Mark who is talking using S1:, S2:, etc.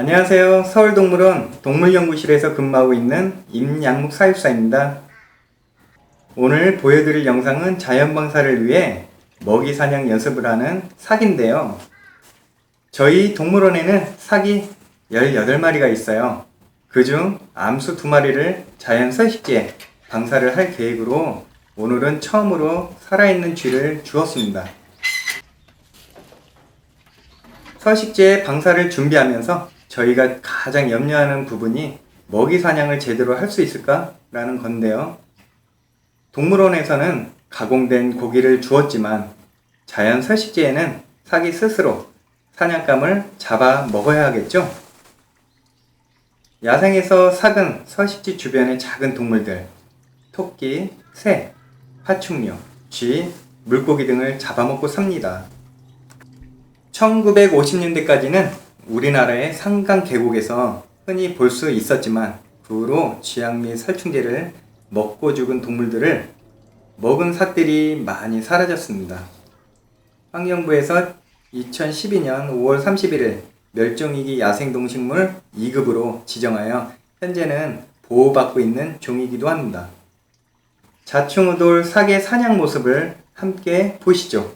S1: 안녕하세요. 서울동물원 동물연구실에서 근무하고 있는 임양묵 사육사입니다. 오늘 보여드릴 영상은 자연방사를 위해 먹이 사냥 연습을 하는 사기인데요. 저희 동물원에는 사기 18마리가 있어요. 그중 암수 2마리를 자연 서식지에 방사를 할 계획으로 오늘은 처음으로 살아있는 쥐를 주었습니다. 서식지에 방사를 준비하면서 저희가 가장 염려하는 부분이 먹이 사냥을 제대로 할 수 있을까라는 건데요. 동물원에서는 가공된 고기를 주었지만 자연 서식지에는 사기 스스로 사냥감을 잡아 먹어야 하겠죠? 야생에서 삭은 서식지 주변의 작은 동물들, 토끼, 새, 파충류, 쥐, 물고기 등을 잡아먹고 삽니다. 1950년대까지는 우리나라의 산강 계곡에서 흔히 볼 수 있었지만 그 후로 쥐약 및 살충제를 먹고 죽은 동물들을 먹은 삭들이 많이 사라졌습니다. 환경부에서 2012년 5월 31일 멸종위기 야생동식물 2급으로 지정하여 현재는 보호받고 있는 종이기도 합니다. 자충우돌 사계 사냥 모습을 함께 보시죠.